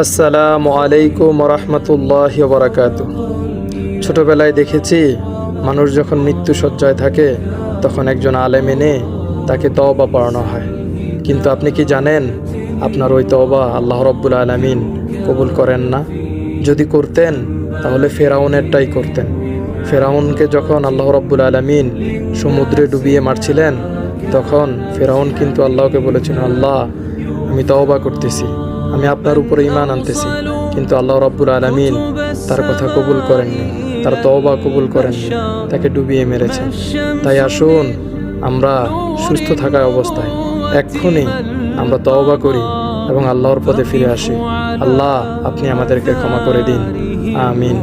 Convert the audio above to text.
আসসালামু আলাইকুম রহমতুল্লাহ বরাকাত ছোটবেলায় দেখেছি, মানুষ যখন মৃত্যু সজ্জায় থাকে, তখন একজন আলেম এনে তাকে তওবা পড়ানো হয়। কিন্তু আপনি কি জানেন, আপনার ওই তওবা আল্লাহ রব্বুল আলমিন কবুল করেন না? যদি করতেন, তাহলে ফেরাউনেরটাই করতেন। ফেরাউনকে যখন আল্লাহ রব্বুল আলমিন সমুদ্রে ডুবিয়ে মারছিলেন, তখন ফেরাউন কিন্তু আল্লাহকে বলেছেন, আল্লাহ, আমি তওবা করতেছি। আমি আপনার উপরে ইমান আনতেছি, কিন্তু আল্লাহ রব্বুল আলমিন তার কথা কবুল করেননি তার তওবা কবুল করেন তাকে ডুবিয়ে মেরেছে তাই আসুন, আমরা সুস্থ থাকা অবস্থায় এক্ষুনি আমরা তওবা করি এবং আল্লাহর পদে ফিরে আসি। আল্লাহ, আপনি আমাদেরকে ক্ষমা করে দিন। আমিন।